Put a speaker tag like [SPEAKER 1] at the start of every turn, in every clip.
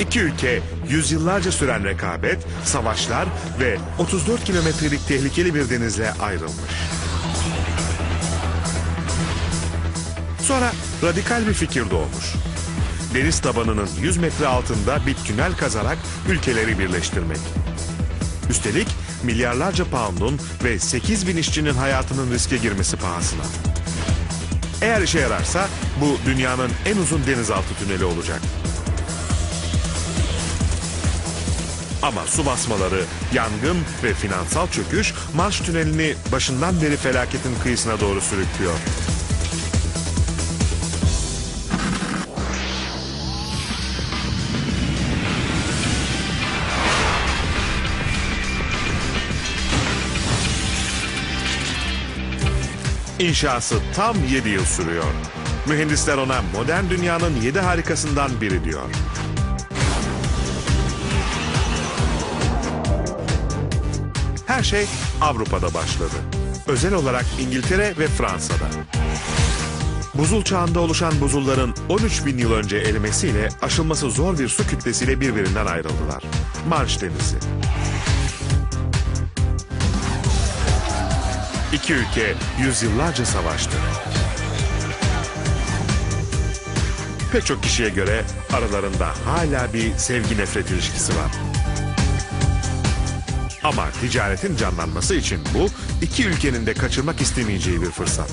[SPEAKER 1] İki ülke yüzyıllarca süren rekabet, savaşlar ve 34 kilometrelik tehlikeli bir denizle ayrılmış. Sonra radikal bir fikir doğmuş. Deniz tabanının 100 metre altında bir tünel kazarak ülkeleri birleştirmek. Üstelik milyarlarca poundun ve 8 bin işçinin hayatının riske girmesi pahasına. Eğer işe yararsa bu dünyanın en uzun denizaltı tüneli olacak. Ama su basmaları, yangın ve finansal çöküş Manş Tüneli'ni başından beri felaketin kıyısına doğru sürüklüyor. İnşası tam 7 yıl sürüyor. Mühendisler ona modern dünyanın 7 harikasından biri diyor. Her şey Avrupa'da başladı. Özel olarak İngiltere ve Fransa'da. Buzul çağında oluşan buzulların 13 bin yıl önce erimesiyle aşılması zor bir su kütlesiyle birbirinden ayrıldılar. Manş Denizi. İki ülke yüzyıllarca savaştı. Pek çok kişiye göre aralarında hala bir sevgi nefret ilişkisi var. Ama ticaretin canlanması için bu iki ülkenin de kaçırmak istemeyeceği bir fırsat.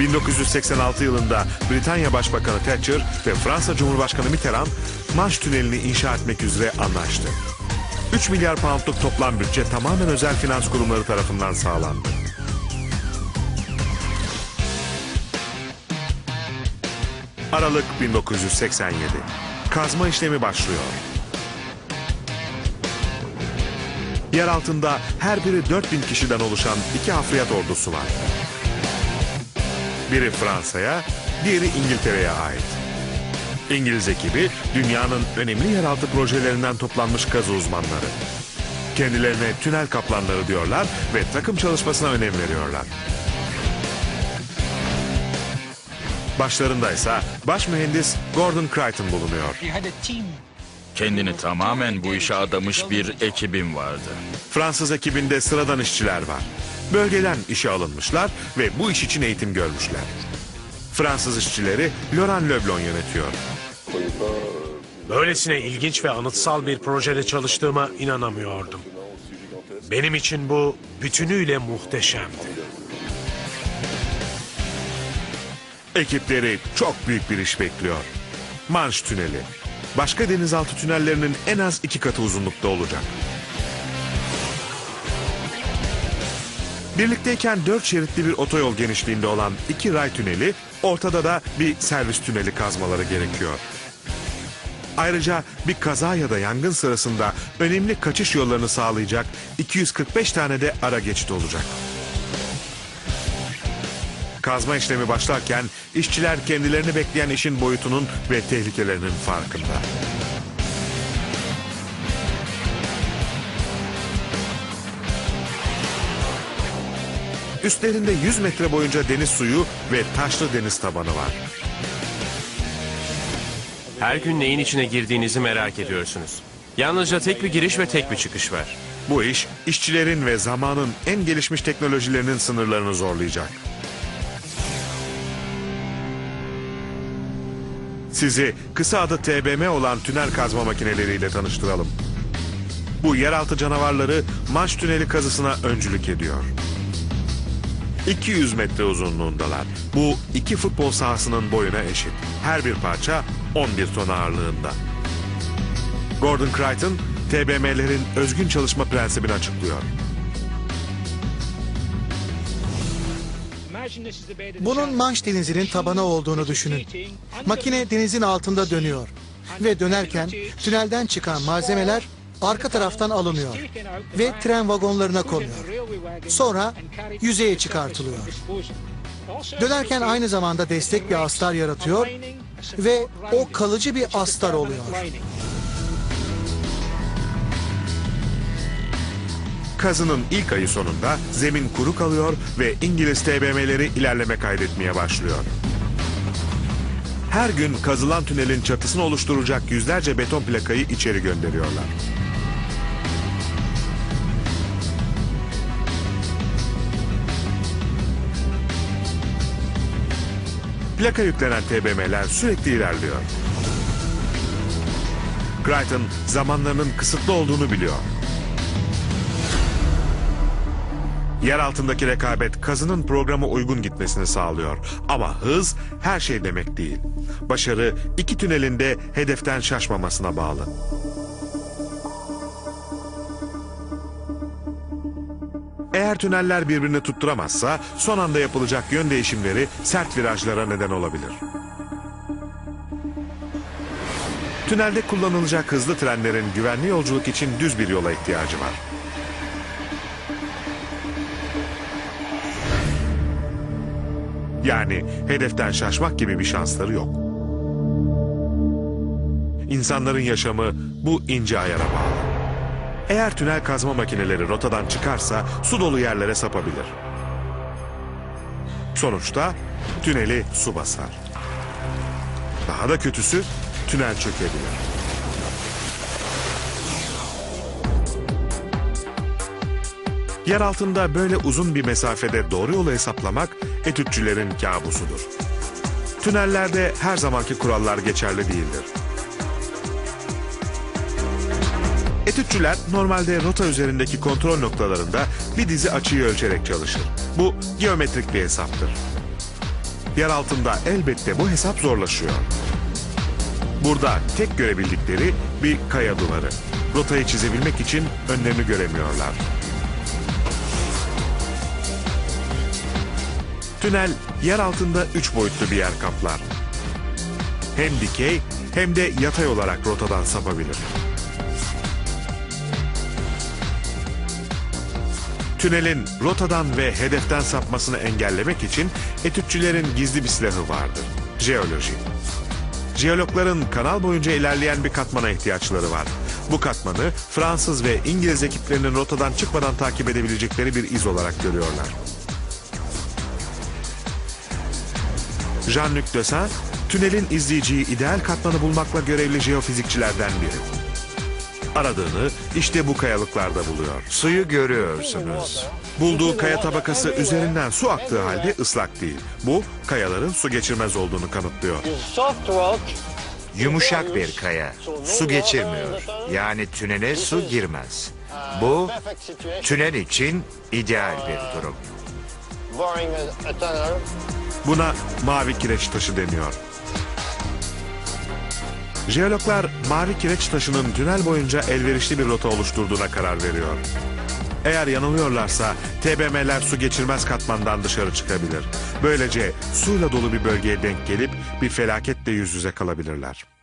[SPEAKER 1] 1986 yılında Britanya Başbakanı Thatcher ve Fransa Cumhurbaşkanı Mitterrand Manş Tüneli'ni inşa etmek üzere anlaştı. 3 milyar poundluk toplam bütçe tamamen özel finans kurumları tarafından sağlandı. Aralık 1987. Kazma işlemi başlıyor. Yer altında her biri 4000 kişiden oluşan iki hafriyat ordusu var. Biri Fransa'ya, diğeri İngiltere'ye ait. İngiliz ekibi dünyanın önemli yeraltı projelerinden toplanmış kazı uzmanları. Kendilerine tünel kaplanları diyorlar ve takım çalışmasına önem veriyorlar. Başlarındaysa baş mühendis Gordon Crichton bulunuyor.
[SPEAKER 2] Kendini tamamen bu işe adamış bir ekibim vardı.
[SPEAKER 1] Fransız ekibinde sıradan işçiler var. Bölgeden işe alınmışlar ve bu iş için eğitim görmüşler. Fransız işçileri Laurent Leblon yönetiyor.
[SPEAKER 3] Böylesine ilginç ve anıtsal bir projede çalıştığıma inanamıyordum. Benim için bu bütünüyle muhteşemdi.
[SPEAKER 1] Ekipleri çok büyük bir iş bekliyor. Manş Tüneli. Başka denizaltı tünellerinin en az iki katı uzunlukta olacak. Birlikteyken dört şeritli bir otoyol genişliğinde olan iki ray tüneli, ortada da bir servis tüneli kazmaları gerekiyor. Ayrıca bir kaza ya da yangın sırasında önemli kaçış yollarını sağlayacak 245 tane de ara geçit olacak. Kazma işlemi başlarken işçiler kendilerini bekleyen işin boyutunun ve tehlikelerinin farkında. Üstlerinde 100 metre boyunca deniz suyu ve taşlı deniz tabanı var.
[SPEAKER 4] Her gün neyin içine girdiğinizi merak ediyorsunuz. Yalnızca tek bir giriş ve tek bir çıkış var.
[SPEAKER 1] Bu iş işçilerin ve zamanın en gelişmiş teknolojilerinin sınırlarını zorlayacak. Sizi kısa adı TBM olan tünel kazma makineleriyle tanıştıralım. Bu yeraltı canavarları Manş Tüneli kazısına öncülük ediyor. 200 metre uzunluğundalar. Bu iki futbol sahasının boyuna eşit. Her bir parça 11 ton ağırlığında. Gordon Crichton, TBM'lerin özgün çalışma prensibini açıklıyor.
[SPEAKER 5] Bunun Manş Denizi'nin tabanı olduğunu düşünün. Makine denizin altında dönüyor. Ve dönerken tünelden çıkan malzemeler arka taraftan alınıyor ve tren vagonlarına konuyor. Sonra yüzeye çıkartılıyor. Dönerken aynı zamanda destek bir astar yaratıyor ve o kalıcı bir astar oluyor.
[SPEAKER 1] Kazının ilk ayı sonunda zemin kuru kalıyor ve İngiliz TBM'leri ilerleme kaydetmeye başlıyor. her gün kazılan tünelin çatısını oluşturacak yüzlerce beton plakayı içeri gönderiyorlar. Plaka yüklenen TBM'ler sürekli ilerliyor. Crichton zamanlarının kısıtlı olduğunu biliyor. Yer altındaki rekabet kazının programa uygun gitmesini sağlıyor. Ama hız her şey demek değil. Başarı iki tünelinde hedeften şaşmamasına bağlı. Eğer tüneller birbirini tutturamazsa son anda yapılacak yön değişimleri sert virajlara neden olabilir. Tünelde kullanılacak hızlı trenlerin güvenli yolculuk için düz bir yola ihtiyacı var. Yani hedeften şaşmak gibi bir şansları yok. İnsanların yaşamı bu ince ayara bağlı. Eğer tünel kazma makineleri rotadan çıkarsa su dolu yerlere sapabilir. Sonuçta tüneli su basar. Daha da kötüsü tünel çökebilir. Yer altında böyle uzun bir mesafede doğru yolu hesaplamak etütçülerin kabusudur. Tünellerde her zamanki kurallar geçerli değildir. Etütçüler normalde rota üzerindeki kontrol noktalarında bir dizi açıyı ölçerek çalışır. Bu geometrik bir hesaptır. Yer altında elbette bu hesap zorlaşıyor. Burada tek görebildikleri bir kaya duvarı. Rotayı çizebilmek için önlerini göremiyorlar. Tünel yer altında üç boyutlu bir yer kaplar. Hem dikey hem de yatay olarak rotadan sapabilir. Tünelin rotadan ve hedeften sapmasını engellemek için etütçülerin gizli bir silahı vardır. Jeoloji. Jeologların kanal boyunca ilerleyen bir katmana ihtiyaçları var. Bu katmanı Fransız ve İngiliz ekiplerinin rotadan çıkmadan takip edebilecekleri bir iz olarak görüyorlar. Jean-Luc Dessin, tünelin izleyiciyi ideal katmanı bulmakla görevli jeofizikçilerden biri. Aradığını işte bu kayalıklarda buluyor.
[SPEAKER 6] Suyu görüyorsunuz.
[SPEAKER 1] Bulduğu kaya tabakası üzerinden su aktığı halde ıslak değil. Bu kayaların su geçirmez olduğunu kanıtlıyor.
[SPEAKER 6] Yumuşak bir kaya. Su geçirmiyor. Yani tünele su girmez. Bu tünel için ideal bir durum.
[SPEAKER 1] Buna mavi kireç taşı deniyor. Jeologlar mavi kireç taşının tünel boyunca elverişli bir rota oluşturduğuna karar veriyor. Eğer yanılıyorlarsa TBM'ler su geçirmez katmandan dışarı çıkabilir. Böylece suyla dolu bir bölgeye denk gelip bir felaketle yüz yüze kalabilirler.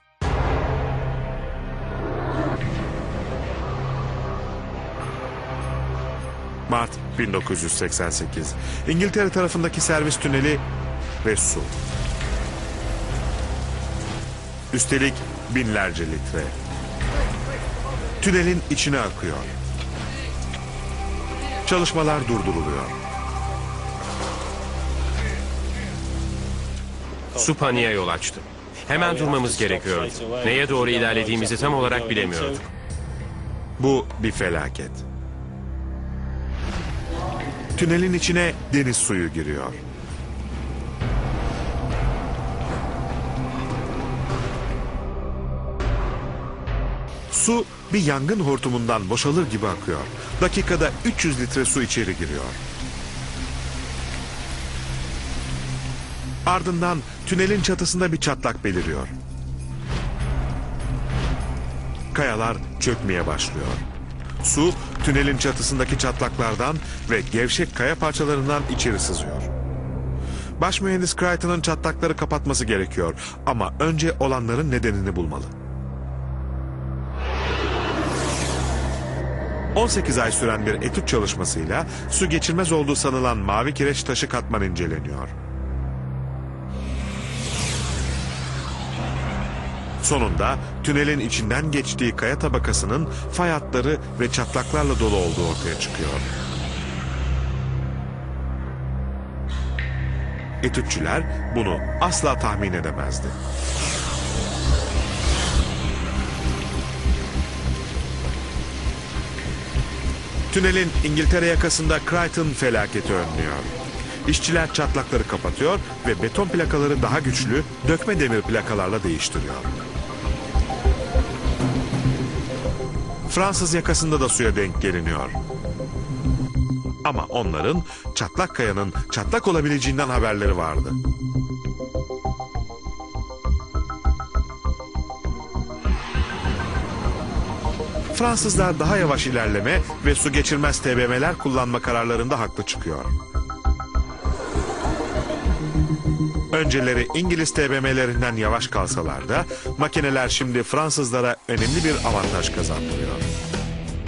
[SPEAKER 1] Mart 1988. İngiltere tarafındaki servis tüneli ve su. Üstelik binlerce litre. Tünelin içine akıyor. Çalışmalar durduruluyor.
[SPEAKER 4] Su paniğe yol açtı. Hemen durmamız gerekiyordu. Neye doğru ilerlediğimizi tam olarak bilemiyorduk.
[SPEAKER 1] Bu bir felaket. Tünelin içine deniz suyu giriyor. Su bir yangın hortumundan boşalır gibi akıyor. Dakikada 300 litre su içeri giriyor. Ardından tünelin çatısında bir çatlak beliriyor. Kayalar çökmeye başlıyor. Su tünelin çatısındaki çatlaklardan ve gevşek kaya parçalarından içeri sızıyor. Baş mühendis Crichton'ın çatlakları kapatması gerekiyor ama önce olanların nedenini bulmalı. 18 ay süren bir etüt çalışmasıyla su geçirmez olduğu sanılan mavi kireç taşı katman inceleniyor. Sonunda tünelin içinden geçtiği kaya tabakasının fay hatları ve çatlaklarla dolu olduğu ortaya çıkıyor. etütçüler bunu asla tahmin edemezdi. Tünelin İngiltere yakasında Crichton felaketi önlüyor. İşçiler çatlakları kapatıyor ve beton plakaları daha güçlü dökme demir plakalarla değiştiriyor. Fransız yakasında da suya denk geliniyor. Ama onların çatlak kayanın çatlak olabileceğinden haberleri vardı. Fransızlar daha yavaş ilerleme ve su geçirmez TBM'ler kullanma kararlarında haklı çıkıyor. Önceleri İngiliz TBM'lerinden yavaş kalsalar da makineler şimdi Fransızlara önemli bir avantaj kazandırıyor.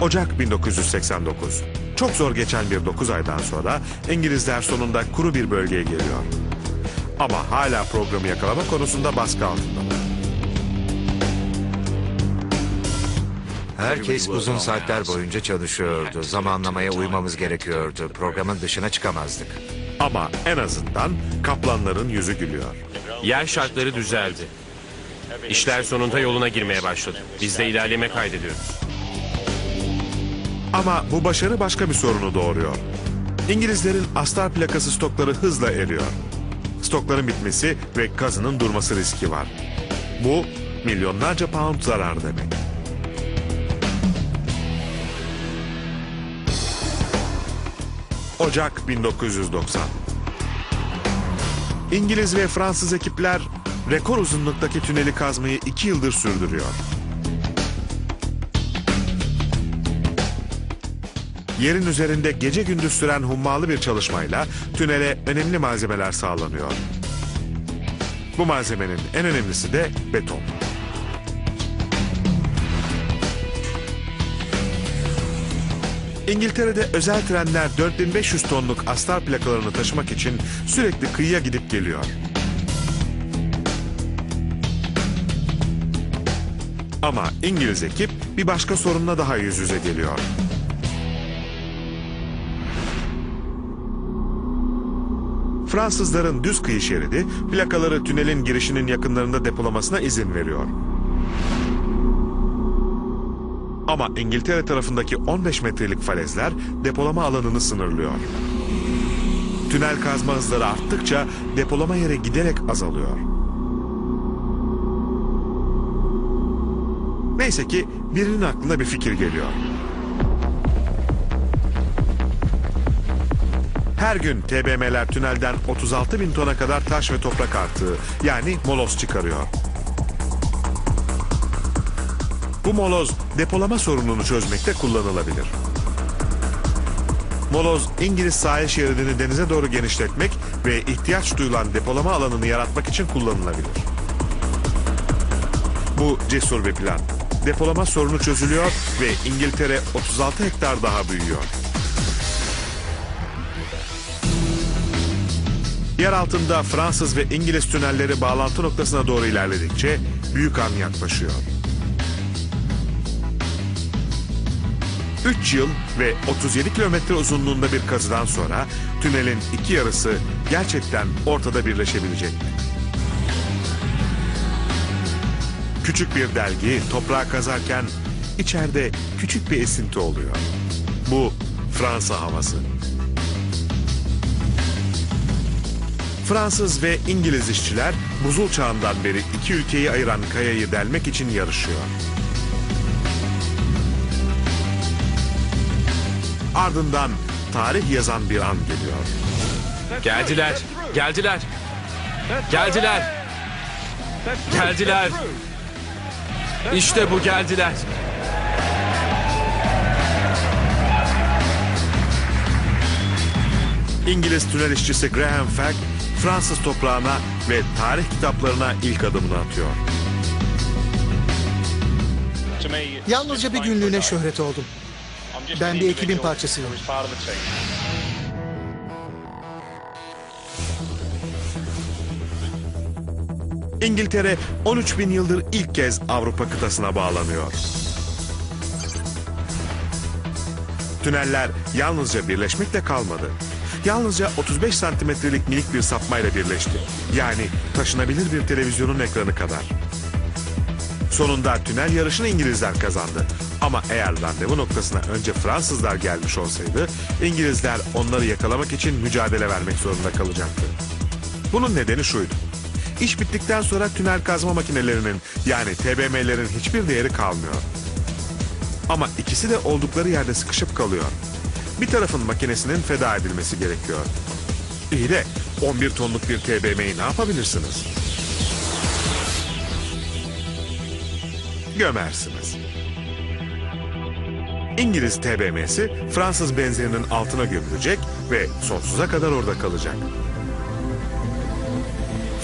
[SPEAKER 1] Ocak 1989. Çok zor geçen bir 9 aydan sonra İngilizler sonunda kuru bir bölgeye geliyor. Ama hala programı yakalama konusunda baskı altındalar.
[SPEAKER 6] Herkes uzun saatler boyunca çalışıyordu. Zamanlamaya uymamız gerekiyordu. Programın dışına çıkamazdık.
[SPEAKER 1] Ama en azından kaplanların yüzü gülüyor.
[SPEAKER 4] Yer şartları düzeldi. İşler sonunda yoluna girmeye başladı. Biz de ilerleme kaydediyoruz.
[SPEAKER 1] Ama bu başarı başka bir sorunu doğuruyor. İngilizlerin astar plakası stokları hızla eriyor. Stokların bitmesi ve kazının durması riski var. Bu milyonlarca pound zarar demek. Ocak 1990. İngiliz ve Fransız ekipler rekor uzunluktaki tüneli kazmayı iki yıldır sürdürüyor. Yerin üzerinde gece gündüz süren hummalı bir çalışmayla tünele önemli malzemeler sağlanıyor. Bu malzemenin en önemlisi de beton. İngiltere'de özel trenler 4500 tonluk astar plakalarını taşımak için sürekli kıyıya gidip geliyor. Ama İngiliz ekip bir başka sorunla daha yüz yüze geliyor. Fransızların düz kıyı şeridi plakaları tünelin girişinin yakınlarında depolamasına izin veriyor. Ama İngiltere tarafındaki 15 metrelik falezler depolama alanını sınırlıyor. Tünel kazma hızları arttıkça depolama yeri giderek azalıyor. Neyse ki birinin aklına bir fikir geliyor. Her gün TBM'ler tünelden 36 bin tona kadar taş ve toprak artığı yani moloz çıkarıyor. Bu moloz depolama sorununu çözmekte kullanılabilir. Moloz İngiliz sahil şeridini denize doğru genişletmek ve ihtiyaç duyulan depolama alanını yaratmak için kullanılabilir. Bu cesur bir plan. Depolama sorunu çözülüyor ve İngiltere 36 hektar daha büyüyor. Yer altında Fransız ve İngiliz tünelleri bağlantı noktasına doğru ilerledikçe büyük an yaklaşıyor. 3 yıl ve 37 kilometre uzunluğunda bir kazıdan sonra tünelin iki yarısı gerçekten ortada birleşebilecek mi? Küçük bir delgi toprağa kazarken içeride küçük bir esinti oluyor. Bu Fransa havası. Fransız ve İngiliz işçiler buzul çağından beri iki ülkeyi ayıran kayayı delmek için yarışıyor. Ardından tarih yazan bir an geliyor.
[SPEAKER 4] Geldiler, geldiler, geldiler, geldiler. İşte bu geldiler.
[SPEAKER 1] İngiliz tünel işçisi Graham Fagg Fransız toprağına ve tarih kitaplarına ilk adımını atıyor.
[SPEAKER 5] Yalnızca bir günlüğüne şöhret oldum. Ben bir ekibin parçasıyım.
[SPEAKER 1] İngiltere 13 bin yıldır ilk kez Avrupa kıtasına bağlanıyor. Tüneller yalnızca birleşmekle kalmadı. Yalnızca 35 santimetrelik minik bir sapmayla birleşti. Yani taşınabilir bir televizyonun ekranı kadar. Sonunda tünel yarışını İngilizler kazandı. Ama eğer randevu noktasına önce Fransızlar gelmiş olsaydı, İngilizler onları yakalamak için mücadele vermek zorunda kalacaktı. Bunun nedeni şuydu. İş bittikten sonra tünel kazma makinelerinin yani TBM'lerin hiçbir değeri kalmıyor. Ama ikisi de oldukları yerde sıkışıp kalıyor. Bir tarafın makinesinin feda edilmesi gerekiyor. İyi de 11 tonluk bir TBM'yi ne yapabilirsiniz? Gömersiniz. İngiliz TBM'si Fransız benzerinin altına gömülecek ve sonsuza kadar orada kalacak.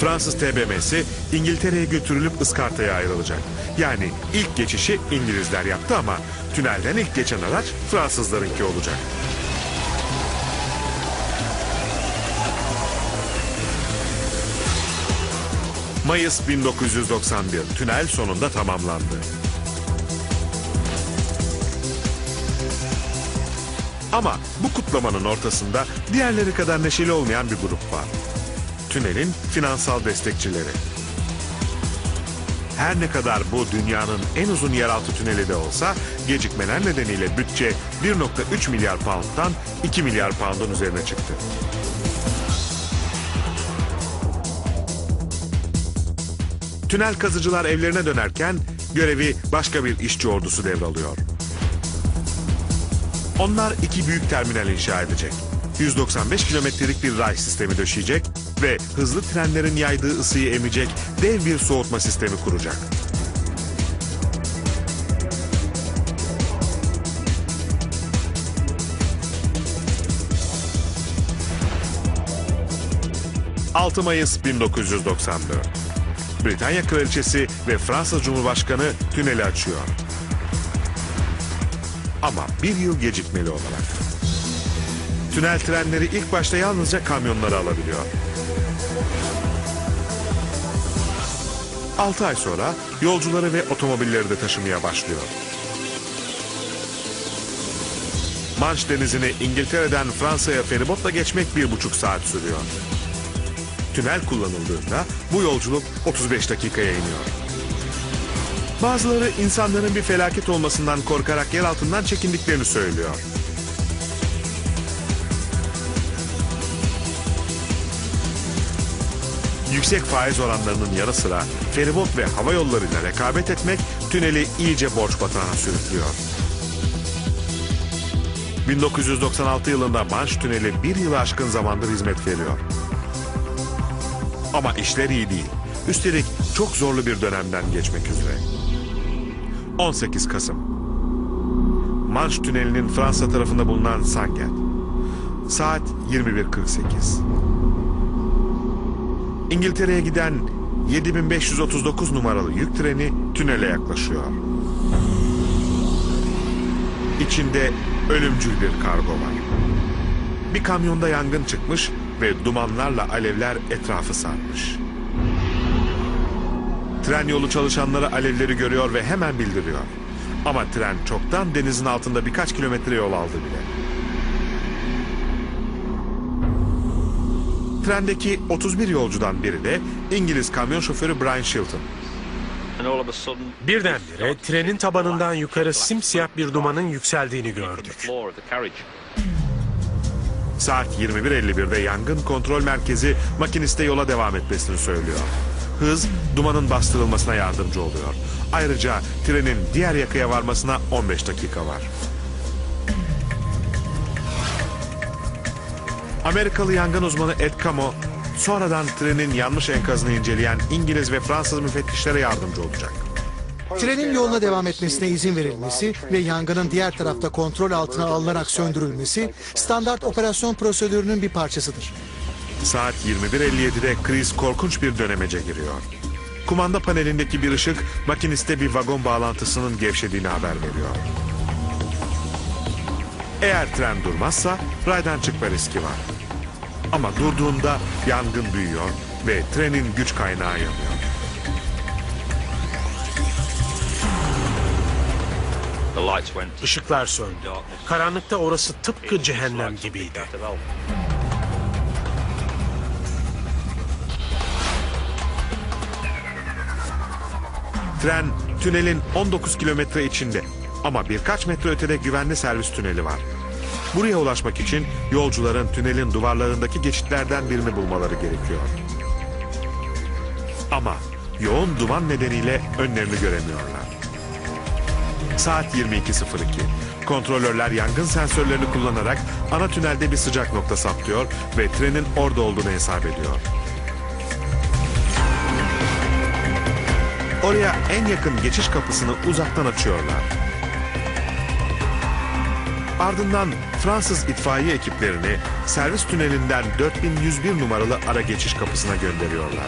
[SPEAKER 1] Fransız TBM'si İngiltere'ye götürülüp ıskartaya ayrılacak. Yani ilk geçişi İngilizler yaptı ama tünelden ilk geçen araç Fransızlarınki olacak. Mayıs 1991 tünel sonunda tamamlandı. Ama bu kutlamanın ortasında diğerleri kadar neşeli olmayan bir grup var. Tünelin finansal destekçileri. Her ne kadar bu dünyanın en uzun yeraltı tüneli de olsa gecikmeler nedeniyle bütçe 1.3 milyar pound'dan 2 milyar pound'un üzerine çıktı. Tünel kazıcılar evlerine dönerken görevi başka bir işçi ordusu devralıyor. Onlar iki büyük terminal inşa edecek. 195 kilometrelik bir ray sistemi döşeyecek ve hızlı trenlerin yaydığı ısıyı emecek dev bir soğutma sistemi kuracak. ...6 Mayıs 1994. Britanya Kraliçesi ve Fransız Cumhurbaşkanı tüneli açıyor. Ama bir yıl gecikmeli olarak. Tünel trenleri ilk başta yalnızca kamyonları alabiliyor. 6 ay sonra yolcuları ve otomobilleri de taşımaya başlıyor. Manş Denizi'ni İngiltere'den Fransa'ya feribotla geçmek bir buçuk saat sürüyor. Tünel kullanıldığında bu yolculuk 35 dakikaya iniyor. Bazıları insanların bir felaket olmasından korkarak yer altından çekindiklerini söylüyor. Yüksek faiz oranlarının yanı sıra feribot ve hava yollarıyla rekabet etmek tüneli iyice borç batağına sürüklüyor. 1996 yılında Manş Tüneli bir yılı aşkın zamandır hizmet veriyor. Ama işler iyi değil. Üstelik çok zorlu bir dönemden geçmek üzere. 18 Kasım. Manş Tüneli'nin Fransa tarafında bulunan Sangen. Saat 21.48. İngiltere'ye giden 7539 numaralı yük treni tünele yaklaşıyor. İçinde ölümcül bir kargo var. Bir kamyonda yangın çıkmış ve dumanlarla alevler etrafı sarmış. Tren yolu çalışanları alevleri görüyor ve hemen bildiriyor. Ama tren çoktan denizin altında birkaç kilometre yol aldı bile. Trendeki 31 yolcudan biri de İngiliz kamyon şoförü Brian Shilton.
[SPEAKER 3] Birdenbire trenin tabanından yukarı simsiyah bir dumanın yükseldiğini gördük.
[SPEAKER 1] Saat 21.51'de yangın kontrol merkezi makiniste yola devam etmesini söylüyor. Hız dumanın bastırılmasına yardımcı oluyor. Ayrıca trenin diğer yakaya varmasına 15 dakika var. Amerikalı yangın uzmanı Ed Camo sonradan trenin yanmış enkazını inceleyen İngiliz ve Fransız müfettişlere yardımcı olacak.
[SPEAKER 5] Trenin yoluna devam etmesine izin verilmesi ve yangının diğer tarafta kontrol altına alınarak söndürülmesi standart operasyon prosedürünün bir parçasıdır.
[SPEAKER 1] Saat 21.57'de Chris korkunç bir dönemece giriyor. Kumanda panelindeki bir ışık makiniste bir vagon bağlantısının gevşediğini haber veriyor. Eğer tren durmazsa raydan çıkma riski var. Ama durduğunda yangın büyüyor ve trenin güç kaynağı yanıyor.
[SPEAKER 4] Işıklar söndü. Karanlıkta orası tıpkı cehennem gibiydi.
[SPEAKER 1] Tren tünelin 19 kilometre içinde ama birkaç metre ötede güvenli servis tüneli var. Buraya ulaşmak için yolcuların tünelin duvarlarındaki geçitlerden birini bulmaları gerekiyor. Ama yoğun duman nedeniyle önlerini göremiyorlar. Saat 22.02. Kontrolörler yangın sensörlerini kullanarak ana tünelde bir sıcak nokta saptıyor ve trenin orada olduğunu hesap ediyor. Oraya en yakın geçiş kapısını uzaktan açıyorlar. Ardından Fransız itfaiye ekiplerini servis tünelinden 4101 numaralı ara geçiş kapısına gönderiyorlar.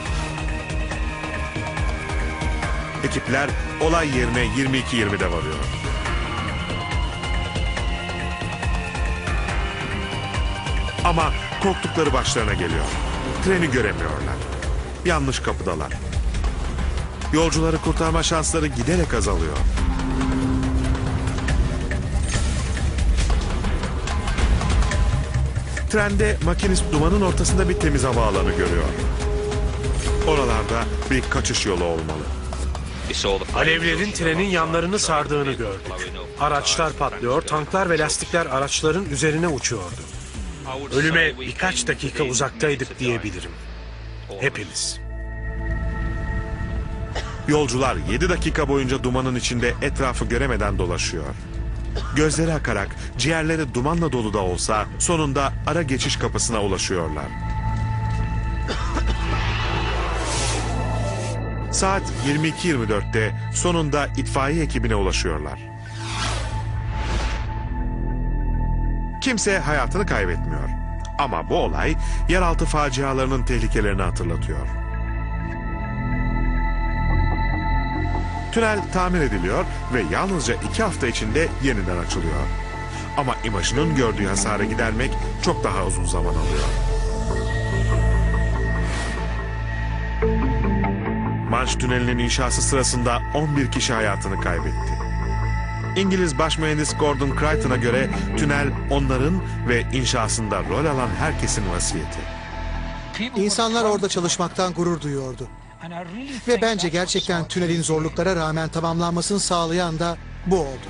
[SPEAKER 1] Ekipler olay yerine 22.20'de varıyor. Ama korktukları başlarına geliyor. Treni göremiyorlar. Yanlış kapıdalar. Yolcuları kurtarma şansları giderek azalıyor. Trende makinist dumanın ortasında bir temiz hava alanı görüyor. Oralarda bir kaçış yolu olmalı.
[SPEAKER 3] Alevlerin trenin yanlarını sardığını gördük. Araçlar patlıyor, tanklar ve lastikler araçların üzerine uçuyordu. Ölüme birkaç dakika uzaktaydık diyebilirim. Hepimiz.
[SPEAKER 1] Yolcular 7 dakika boyunca dumanın içinde etrafı göremeden dolaşıyor. Gözleri akarak, ciğerleri dumanla dolu da olsa sonunda ara geçiş kapısına ulaşıyorlar. Saat 22.24'te sonunda itfaiye ekibine ulaşıyorlar. Kimse hayatını kaybetmiyor. Ama bu olay yeraltı facialarının tehlikelerini hatırlatıyor. Tünel tamir ediliyor ve yalnızca iki hafta içinde yeniden açılıyor. Ama imajının gördüğü hasarı gidermek çok daha uzun zaman alıyor. Manş Tüneli'nin inşası sırasında 11 kişi hayatını kaybetti. İngiliz baş mühendis Gordon Crichton'a göre tünel onların ve inşasında rol alan herkesin vasiyeti.
[SPEAKER 5] İnsanlar orada çalışmaktan gurur duyuyordu. Ve bence gerçekten tünelin zorluklara rağmen tamamlanmasını sağlayan da bu oldu.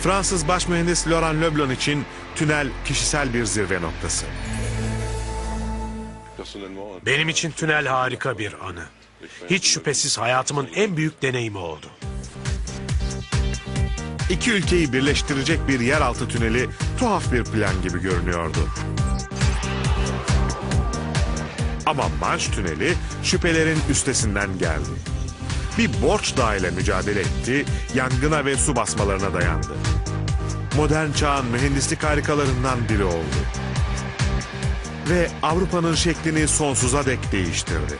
[SPEAKER 1] Fransız baş mühendis Laurent Leblon için tünel kişisel bir zirve noktası.
[SPEAKER 3] Benim için tünel harika bir anı. Hiç şüphesiz hayatımın en büyük deneyimi oldu.
[SPEAKER 1] İki ülkeyi birleştirecek bir yeraltı tüneli tuhaf bir plan gibi görünüyordu. Ama Manş Tüneli şüphelerin üstesinden geldi. Bir borç dağı ile mücadele etti, yangına ve su basmalarına dayandı. Modern çağın mühendislik harikalarından biri oldu. Ve Avrupa'nın şeklini sonsuza dek değiştirdi.